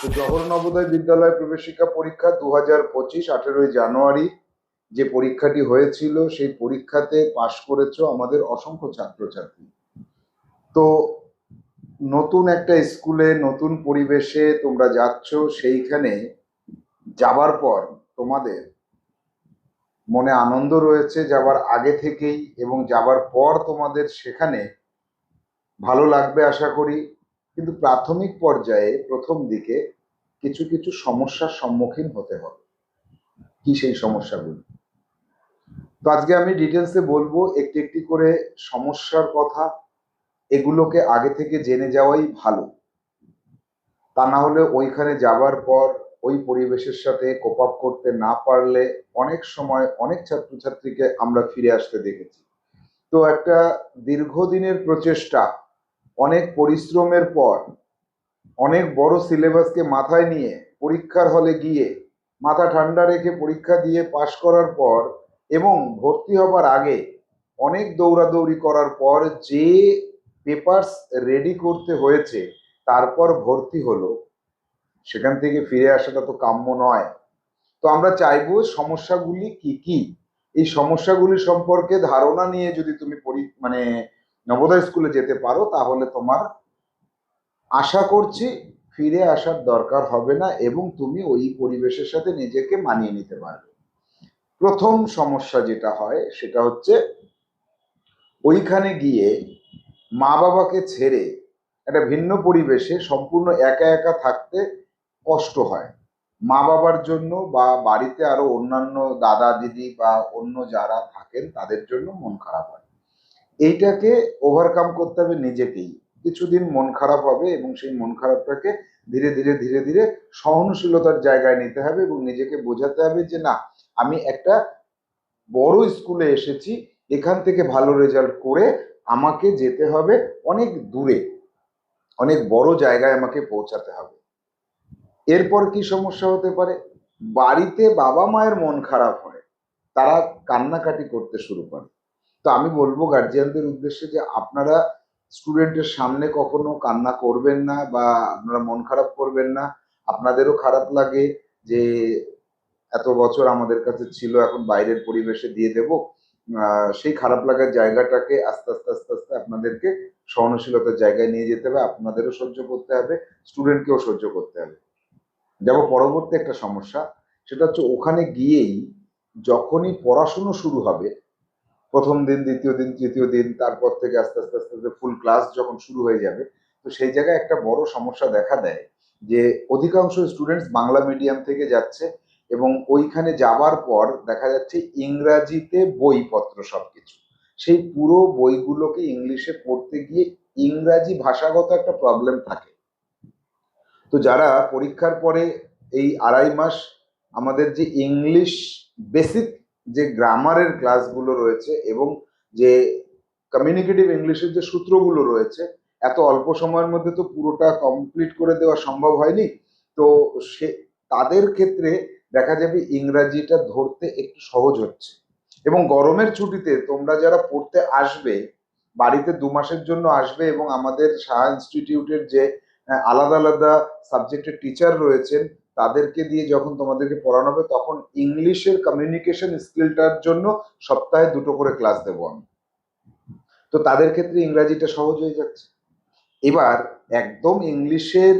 তো জওহর নবোদয় বিদ্যালয় প্রবেশিকা পরীক্ষা দু হাজার পঁচিশ আঠেরোই জানুয়ারি যে পরীক্ষাটি হয়েছিল, সেই পরীক্ষাতে পাশ করেছ আমাদের অসংখ্য ছাত্রছাত্রী। তো নতুন একটা স্কুলে, নতুন পরিবেশে তোমরা যাচ্ছ, সেইখানে যাবার পর তোমাদের মনে আনন্দ রয়েছে যাবার আগে থেকেই এবং যাবার পর তোমাদের সেখানে ভালো লাগবে আশা করি। কিন্তু প্রাথমিক পর্যায়ে প্রথম দিকে কিছু কিছু সমস্যার সম্মুখীন হতে হবে। কি সেই সমস্যাগুলো? তো আজকে আমি ডিটেলসে বলব, একটি একটি করে সমস্যার কথা, এগুলোকে আগে থেকে জেনে যাওয়াই ভালো। তা না হলে ওইখানে যাবার পর, ওই পরিবেশের সাথে কোপ আপ করতে না পারলে অনেক সময় অনেক ছাত্রছাত্রীকে আমরা ফিরে আসতে দেখেছি। তো একটা দীর্ঘদিনের প্রচেষ্টা অনেক পরিশ্রমের পর, অনেক বড় সিলেবাসকে মাথায় নিয়ে পরীক্ষার হলে গিয়ে, মাথা ঠান্ডা রেখে পরীক্ষা দিয়ে পাশ করার পর এবং ভর্তি হবার আগে অনেক দৌড়াদৌড়ি করার পর যে পেপারস রেডি করতে হয়েছে, তারপর ভর্তি হলো। সেখান থেকে ফিরে আসাটা তো কাম্য নয়। তো আমরা চাইব সমস্যাগুলি কি কি? এই সমস্যাগুলি সম্পর্কে ধারণা নিয়ে যদি তুমি মানে নবোদয় স্কুলে যেতে পারো, তাহলে তোমার আশা করছি ফিরে আসার দরকার হবে না এবং তুমি ওই পরিবেশের সাথে নিজেকে মানিয়ে নিতে পারবে। প্রথম সমস্যা যেটা হয়, সেটা হচ্ছে ওইখানে গিয়ে মা বাবাকে ছেড়ে একটা ভিন্ন পরিবেশে সম্পূর্ণ একা একা থাকতে কষ্ট হয়। মা বাবার জন্য বা বাড়িতে আরও অন্যান্য দাদা দিদি বা অন্য যারা থাকেন, তাদের জন্য মন খারাপ হয়। এইটাকে ওভারকাম করতে হবে নিজেকেই। কিছুদিন মন খারাপ হবে এবং সেই মন খারাপটাকে ধীরে ধীরে ধীরে ধীরে সহনশীলতার জায়গায় নিতে হবে এবং নিজেকে বোঝাতে হবে যে না, আমি একটা বড় স্কুলে এসেছি, এখান থেকে ভালো রেজাল্ট করে আমাকে যেতে হবে অনেক দূরে, অনেক বড় জায়গায় আমাকে পৌঁছাতে হবে। এরপর কি সমস্যা হতে পারে? বাড়িতে বাবা মায়ের মন খারাপ হয়, তারা কান্নাকাটি করতে শুরু করে। তো আমি বলব গার্জিয়ানদের উদ্দেশ্যে যে আপনারা স্টুডেন্টের সামনে কখনো কান্না করবেন না বা আপনারা মন খারাপ করবেন না। আপনাদেরও খারাপ লাগে যে এত বছর আমাদের কাছে ছিল, এখন বাইরের পরিবেশে দিয়ে দেব। সেই খারাপ লাগার জায়গাটাকে আস্তে আস্তে আস্তে আস্তে আপনাদেরকে সহনশীলতার জায়গায় নিয়ে যেতে হবে। আপনাদেরও সহ্য করতে হবে স্টুডেন্টকেও সহ্য করতে হবে। যাব, পরবর্তী একটা সমস্যা, সেটা হচ্ছে ওখানে গিয়েই যখনই পড়াশুনো শুরু হবে প্রথম দিন, দ্বিতীয় দিন, তৃতীয় দিন, তারপর থেকে আস্তে আস্তে আস্তে আস্তে ফুল ক্লাস যখন শুরু হয়ে যাবে, তো সেই জায়গায় একটা বড় সমস্যা দেখা দেয় যে অধিকাংশ স্টুডেন্টস বাংলা মিডিয়াম থেকে যাচ্ছে এবং ওইখানে যাবার পর দেখা যাচ্ছে ইংরাজিতে বইপত্র সবকিছু। সেই পুরো বইগুলোকে ইংলিশে পড়তে গিয়ে ইংরাজি ভাষাগত একটা প্রবলেম থাকে। তো যারা পরীক্ষার পরে এই আড়াই মাস আমাদের যে ইংলিশ বেসিক যে গ্রামারের ক্লাসগুলো রয়েছে এবং যে কমিউনিকেটিভ ইংলিশের যে সূত্রগুলো রয়েছে, এত অল্প সময়ের মধ্যে তো পুরোটা কমপ্লিট করে দেওয়া সম্ভব হয়নি। তো সে, তাদের ক্ষেত্রে দেখা যাবে ইংরাজিটা ধরতে একটু সহজ হচ্ছে। এবং গরমের ছুটিতে তোমরা যারা পড়তে আসবে, বাড়িতে দু মাসের জন্য আসবে এবং আমাদের সাহা ইনস্টিটিউটের যে, আলাদা আলাদা সাবজেক্টের টিচার রয়েছেন তাদেরকে দিয়ে যখন তোমাদেরকে পড়ানো হবে, তখন ইংলিশের কমিউনিকেশন স্কিলটার জন্য সপ্তাহে দুটো করে ক্লাস দেবো আমি। তো তাদের ক্ষেত্রে ইংরাজিটা সহজ হয়ে যাচ্ছে। এবার একদম ইংলিশের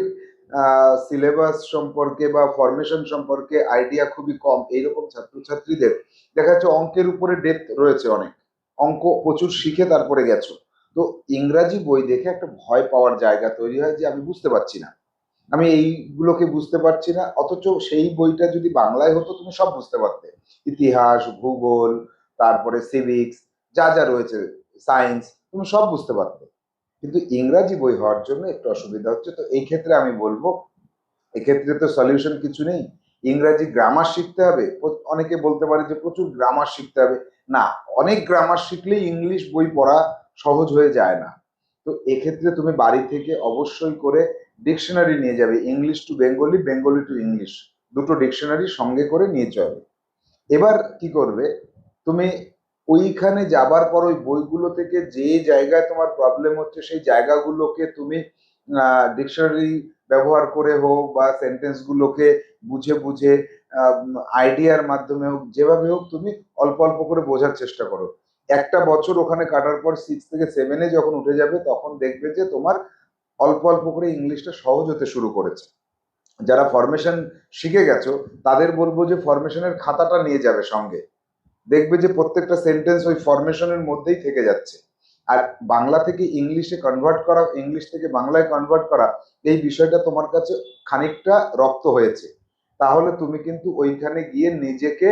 সিলেবাস সম্পর্কে বা ফরমেশন সম্পর্কে আইডিয়া খুবই কম। এইরকম ছাত্রছাত্রীদের দেখা যাচ্ছে অঙ্কের উপরে ডেপথ রয়েছে অনেক। অঙ্ক প্রচুর শিখে তারপরে গেছো। তো ইংরাজি বই দেখে একটা ভয় পাওয়ার জায়গা তৈরি হয় যে আমি বুঝতে পারছি না। আমি এইগুলোকে বুঝতে পারছি না। অথচ সেই বইটা যদি বাংলায় হতো, তুমি সব বুঝতে পারতে। ইতিহাস, ভূগোল, তারপরে সিভিক্স, যা যা রয়েছে, সায়েন্স, তুমি সব বুঝতে পারতে। কিন্তু ইংরাজি বই হওয়ার জন্য একটু অসুবিধা হচ্ছে। তো এই ক্ষেত্রে আমি বলব এক্ষেত্রে তো সলিউশন কিছু নেই। ইংরাজি গ্রামার শিখতে হবে। অনেকে বলতে পারে যে প্রচুর গ্রামার শিখতে হবে। না, অনেক গ্রামার শিখলেই ইংলিশ বই পড়া সহজ হয়ে যায় না। তো এক্ষেত্রে তুমি বাড়ি থেকে অবশ্যই করে ডিকশনারি নিয়ে যাবে English to Bengali Bengali to English দুটো ডিকশনারি সঙ্গে করে নিয়ে চলবে এবার কি করবে? তুমি ওইখানে যাবার পর ওই বইগুলো থেকে যে জায়গায় তোমার প্রবলেম হচ্ছে, সেই জায়গাগুলোকে তুমি ডিকশনারি ব্যবহার করে হোক বা সেন্টেন্সগুলোকে বুঝে বুঝে আইডিয়ার মাধ্যমে হোক, যেভাবে হোক তুমি অল্প অল্প করে বোঝার চেষ্টা করো। একটা বছর ওখানে কাটার পর সিক্স থেকে সেভেনে যখন উঠে যাবে, তখন দেখবে যে তোমার অল্প অল্প করে ইংলিশটা সহজ হতে শুরু করেছে। যারা ফরমেশন শিখে গেছো, তাদের বলব যে ফরমেশনের খাতাটা নিয়ে যাবে সঙ্গে। দেখবে যে প্রত্যেকটা সেন্টেন্স ওই ফরমেশনের মধ্যেই থেকে যাচ্ছে। আর বাংলা থেকে ইংলিশে কনভার্ট করা, ইংলিশ থেকে বাংলায় কনভার্ট করা, এই বিষয়টা তোমার কাছে খানিকটা রপ্ত হয়েছে। তাহলে তুমি কিন্তু ওইখানে গিয়ে নিজেকে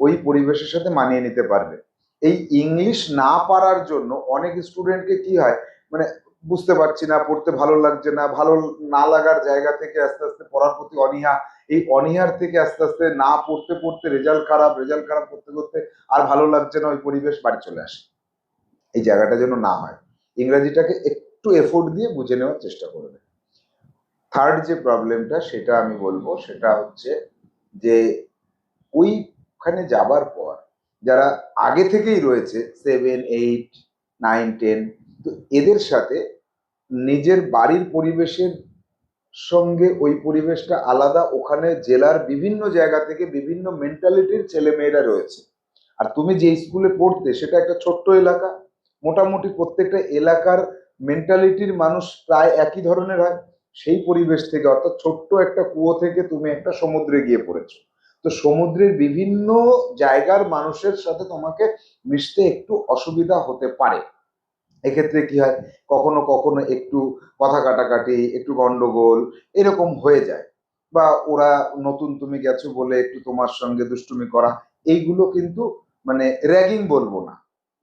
ওই পরিবেশের সাথে মানিয়ে নিতে পারবে। এই ইংলিশ না পারার জন্য অনেক স্টুডেন্টকে কি হয় মানে বুঝতে পারছি না, পড়তে ভালো লাগছে না, ভালো না লাগার জায়গা থেকে আস্তে আস্তে পড়ার প্রতি অনীহা। এই অনীহার থেকে আস্তে আস্তে না পড়তে পড়তে রেজাল্ট খারাপ রেজাল্ট খারাপ করতে করতে আর ভালো লাগছে না, ওই পরিবেশ বাড়ি চলে আসে। এই জায়গাটা যেন না হয়। ইংরেজিটাকে একটু এফোর্ট দিয়ে বুঝে নেওয়ার চেষ্টা করবে থার্ড যে প্রবলেমটা সেটা আমি বলব, সেটা হচ্ছে যে ওইখানে যাবার পর যারা আগে থেকেই রয়েছে সেভেন এইট নাইন টেন তো এদের সাথে নিজের বাড়ির পরিবেশের সঙ্গে ওই পরিবেশটা আলাদা। ওখানে জেলার বিভিন্ন জায়গা থেকে বিভিন্ন মেন্টালিটির ছেলেমেয়েরা রয়েছে। আর তুমি যে স্কুলে পড়তে, সেটা একটা ছোট্ট এলাকা। মোটামুটি প্রত্যেকটা এলাকার মেন্টালিটির মানুষ প্রায় একই ধরনের হয়। সেই পরিবেশ থেকে, অর্থাৎ ছোট্ট একটা কুয়ো থেকে তুমি একটা সমুদ্রে গিয়ে পড়েছো। তো সমুদ্রের বিভিন্ন জায়গার মানুষের সাথে তোমাকে মিশতে একটু অসুবিধা হতে পারে। এক্ষেত্রে কি হয়? কখনো কখনো একটু কথা কাটাকাটি, একটু গন্ডগোল এরকম হয়ে যায়। বা ওরা নতুন তুমি গেছো বলে একটু তোমার সঙ্গে দুষ্টুমি করা, এইগুলো কিন্তু মানে র্যাগিং বলব না।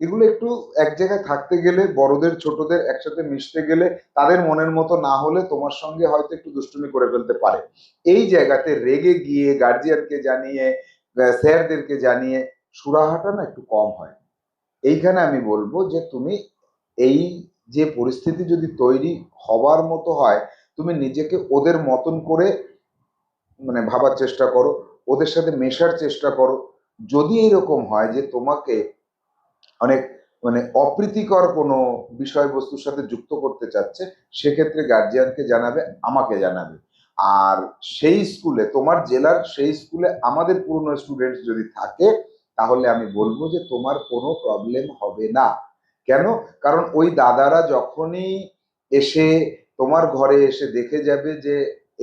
এগুলো একটু এক জায়গায় থাকতে গেলে, বড়দের, ছোটদের একসাথে মিশতে গেলে তাদের মনের মতো না হলে তোমার সঙ্গে হয়তো একটু দুষ্টুমি করে ফেলতে পারে। এই জায়গাতে রেগে গিয়ে গার্জিয়ানকে জানিয়ে স্যারদেরকে জানিয়ে সুরাহাটা না একটু কম হয়। এইখানে আমি বলব যে তুমি এই যে পরিস্থিতি যদি তৈরি হবার মতো হয়, তুমি নিজেকে ওদের মতন করে মানে ভাবার চেষ্টা করো, ওদের সাথে মেশার চেষ্টা করো। যদি এরকম হয় যে তোমাকে অনেক মানে অপ্রীতিকর কোনো বিষয়বস্তুর সাথে যুক্ত করতে চাচ্ছে, সেক্ষেত্রে গার্জিয়ানকে জানাবে, আমাকে জানাবে। আর সেই স্কুলে তোমার জেলার সেই স্কুলে আমাদের পুরনো স্টুডেন্টস যদি থাকে, তাহলে আমি বলব যে তোমার কোনো প্রবলেম হবে না। কেন? কারণ ওই দাদারা যখনই এসে তোমার ঘরে এসে দেখে যাবে যে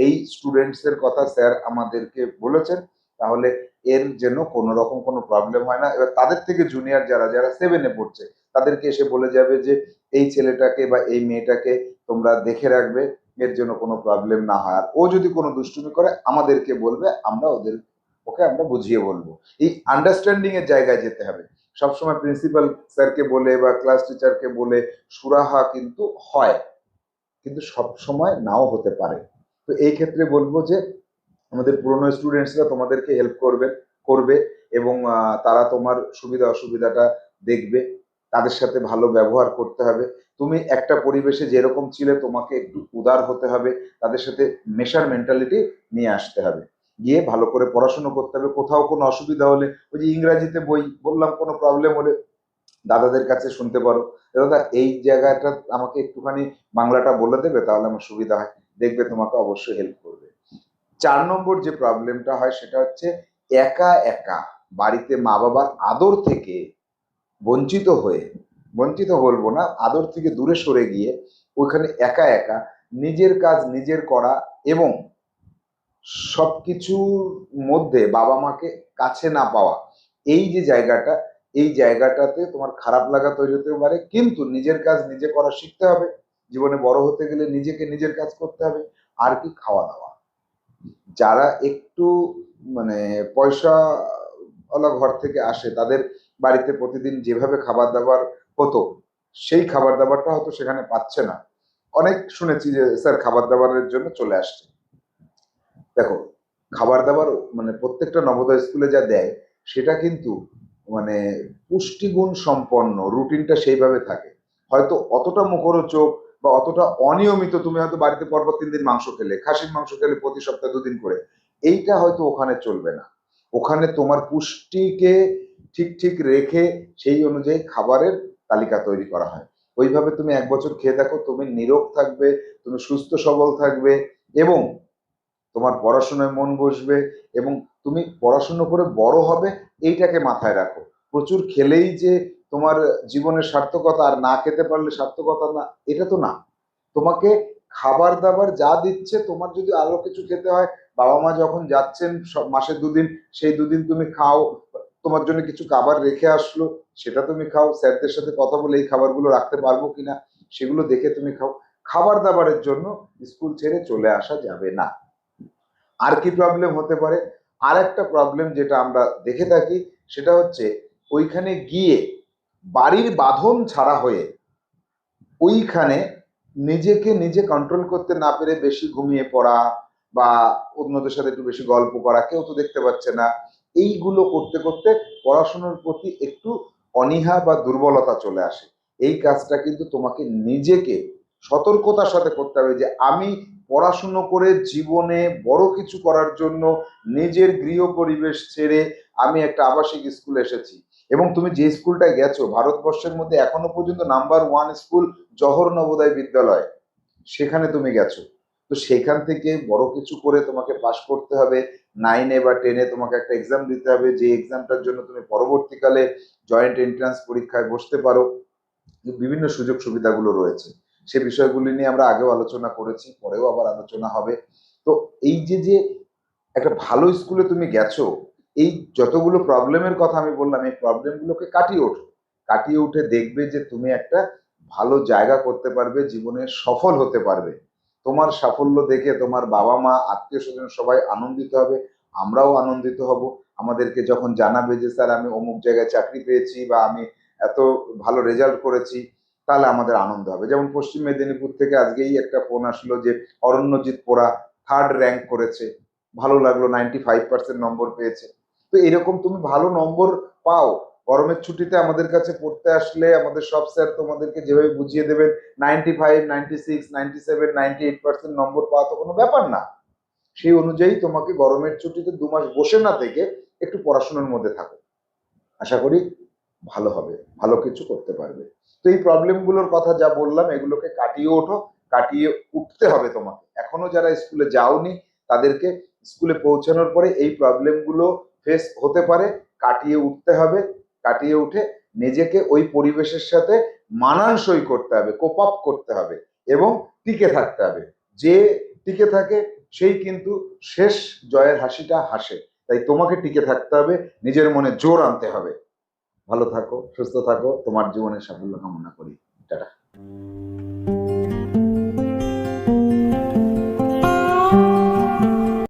এই স্টুডেন্টসের কথা স্যার আমাদেরকে বলেছেন, তাহলে এর যেন কোনো রকম কোনো প্রবলেম হয় না। এবার তাদের থেকে জুনিয়র যারা যারা সেভেনে পড়ছে, তাদেরকে এসে বলে যাবে যে এই ছেলেটাকে বা এই মেয়েটাকে তোমরা দেখে রাখবে, এর জন্য কোনো প্রবলেম না হয়। আর ও যদি কোনো দুষ্টুমি করে, আমাদেরকে বলবে, আমরা ওদের, ওকে আমরা বুঝিয়ে বলব। এই আন্ডারস্ট্যান্ডিং এর জায়গায় যেতে হবে। সবসময় প্রিন্সিপাল স্যারকে বলে বা ক্লাস টিচারকে বলে সুরাহা কিন্তু হয়। কিন্তু সব সময় নাও হতে পারে। তো এই ক্ষেত্রে বলব যে, আমাদের পুরনো স্টুডেন্টসরা তোমাদেরকে হেল্প করবে করবে এবং তারা তোমার সুবিধা অসুবিধাটা দেখবে। তাদের সাথে ভালো ব্যবহার করতে হবে। তুমি একটা পরিবেশে যেরকম ছিলে তোমাকে একটু উদার হতে হবে। তাদের সাথে মেশার মেন্টালিটি নিয়ে আসতে হবে। গিয়ে ভালো করে পড়াশোনা করতে হবে। কোথাও কোনো অসুবিধা হলে ওই যে ইংরাজিতে বই, বললাম কোনো প্রবলেম হলে দাদাদের কাছে শুনতে পারো। দাদা, এই জায়গাটা আমাকে একটুখানি বাংলাটা বলে দেবে তাহলে আমার সুবিধা হয়। দেখবে তোমাকে অবশ্যই হেল্প করবে। চার নম্বর যে প্রবলেমটা হয় সেটা হচ্ছে একা একা বাড়িতে মা বাবার আদর থেকে বঞ্চিত হয়ে, বঞ্চিত বলব না, আদর থেকে দূরে সরে গিয়ে ওইখানে একা একা নিজের কাজ নিজের করা এবং সবকিছুর মধ্যে বাবা মাকে কাছে না পাওয়া, এই যে জায়গাটা, এই জায়গাটাতে তোমার খারাপ লাগা তৈরি হতে পারে, কিন্তু নিজের কাজ নিজে করা শিখতে হবে। জীবনে বড় হতে গেলে নিজেকে নিজের কাজ করতে হবে, আর কি খাওয়া দাওয়া। যারা একটু মানে পয়সা ওলা ঘর থেকে আসে, তাদের বাড়িতে প্রতিদিন যেভাবে খাবার দাবার হতো, সেই খাবার দাবারটা হয়তো সেখানে পাচ্ছে না। অনেক শুনেছি যে, স্যার, খাবার দাবারের জন্য চলে আসছে। দেখো খাবার দাবার মানে প্রত্যেকটা নবোদয় স্কুলে যা দেয়, সেটা কিন্তু মানে পুষ্টিগুণ সম্পন্ন, রুটিনটা সেইভাবে থাকে। হয়তো অতটা মুখরোচক বা অতটা অনিয়মিত তুমি হয়তো বাড়িতে পরপর তিন দিন মাংস খেলে, খাসির মাংস খেলে প্রতি সপ্তাহে দুদিন করে, এইটা হয়তো ওখানে চলবে না। ওখানে তোমার পুষ্টিকে ঠিক ঠিক রেখে সেই অনুযায়ী খাবারের তালিকা তৈরি করা হয়। ওইভাবে তুমি এক বছর খেয়ে দেখো, তুমি নিরোগ থাকবে, তুমি সুস্থ সবল থাকবে এবং তোমার পড়াশোনায় মন বসবে এবং তুমি পড়াশুনো করে বড় হবে, এইটাকে মাথায় রাখো। প্রচুর খেলেই যে তোমার জীবনের সার্থকতা আর না খেতে পারলে সার্থকতা না, এটা তো না। তোমাকে খাবার দাবার যা দিচ্ছে, তোমার যদি আরও কিছু খেতে হয়, বাবা মা যখন যাচ্ছেন সব মাসে দুদিন, সেই দুদিন তুমি খাও, তোমার জন্য কিছু খাবার রেখে আসলো, সেটা তুমি খাও, স্যারদের সাথে কথা বলে এই খাবারগুলো রাখতে পারব কিনা, সেগুলো দেখে তুমি খাও। খাবার দাবারের জন্য স্কুল ছেড়ে চলে আসা যাবে না। আর কি প্রবলেম হতে পারে? আর একটা প্রবলেম যেটা আমরা দেখে থাকি, সেটা হচ্ছে ওইখানে গিয়ে বাড়ির বাঁধন ছাড়া হয়ে ওইখানে নিজেকে নিজে কন্ট্রোল করতে না পেরে বেশি ঘুমিয়ে পড়া বা অন্যদের সাথে একটু বেশি গল্প করা, কেউ তো দেখতে পাচ্ছে না। এইগুলো করতে করতে পড়াশোনার প্রতি একটু অনীহা বা দুর্বলতা চলে আসে। এই কাজটা কিন্তু তোমাকে নিজেকে সতর্কতার সাথে করতে হবে যে আমি পড়াশুনো করে জীবনে বড় কিছু করার জন্য নিজের গৃহ পরিবেশ ছেড়ে আমি একটা আবাসিক স্কুলে এসেছি। এবং তুমি যে স্কুলটায় গেছো, ভারতবর্ষের মধ্যে এখনও পর্যন্ত number one school Jawahar Navodaya Vidyalaya, সেখানে তুমি গেছো। তো সেখান থেকে বড় কিছু করে তোমাকে পাশ করতে হবে। নাইনে বা টেনে তোমাকে একটা এক্সাম দিতে হবে। যে এক্সামটার জন্য তুমি পরবর্তীকালে জয়েন্ট এন্ট্রান্স পরীক্ষায় বসতে পারো। বিভিন্ন সুযোগ সুবিধাগুলো রয়েছে। সে বিষয়গুলি নিয়ে আমরা আগেও আলোচনা করেছি, পরেও আবার আলোচনা হবে। তো এই যে যে একটা ভালো স্কুলে তুমি গেছো, এই যতগুলো প্রবলেমের কথা আমি বললাম, এই প্রবলেমগুলোকে কাটিয়ে ওঠো। কাটিয়ে উঠে দেখবে যে তুমি একটা ভালো জায়গা করতে পারবে, জীবনে সফল হতে পারবে। তোমার সাফল্য দেখে তোমার বাবা মা, আত্মীয় স্বজন সবাই আনন্দিত হবে, আমরাও আনন্দিত হব। আমাদেরকে যখন জানাবে যে, স্যার, আমি অমুক জায়গায় চাকরি পেয়েছি বা আমি এত ভালো রেজাল্ট করেছি। তাহলে আমাদের আনন্দ হবে। যেমন পশ্চিম মেদিনীপুর থেকে আজকেই একটা ফোন আসলো যে অরণ্যজিৎ পোড়া থার্ড র্যাঙ্ক করেছে। ভালো লাগল নাইনটি ফাইভ পার্সেন্ট নম্বর পেয়েছে। তো এরকম তুমি ভালো নম্বর পাও, গরমের ছুটিতে আমাদের কাছে পড়তে আসলে আমাদের সব স্যার তোমাদেরকে যেভাবে বুঝিয়ে দেবেন ninety five ninety six ninety seven ninety eight percent number পাওয়া তো কোনো ব্যাপার না। সেই অনুযায়ী তোমাকে গরমের ছুটিতে দু মাস বসে না থেকে একটু পড়াশোনার মধ্যে থাকো। আশা করি ভালো হবে, ভালো কিছু করতে পারবে। তো এই প্রবলেমগুলোর কথা যা বললাম, এগুলোকে কাটিয়ে ওঠো, কাটিয়ে উঠতে হবে তোমাকে। এখনও যারা স্কুলে যাওনি, তাদেরকে স্কুলে পৌঁছানোর পরে এই প্রবলেমগুলো ফেস হতে পারে, কাটিয়ে উঠতে হবে, কাটিয়ে উঠে নিজেকে ওই পরিবেশের সাথে মানানসই করতে হবে কোপ আপ করতে হবে এবং টিকে থাকতে হবে। যে টিকে থাকে, সেই কিন্তু শেষ জয়ের হাসিটা হাসে। তাই তোমাকে টিকে থাকতে হবে, নিজের মনে জোর আনতে হবে। ভালো থাকো সুস্থ থাকো। তোমার জীবনের সাফল্য কামনা করি। টাটা।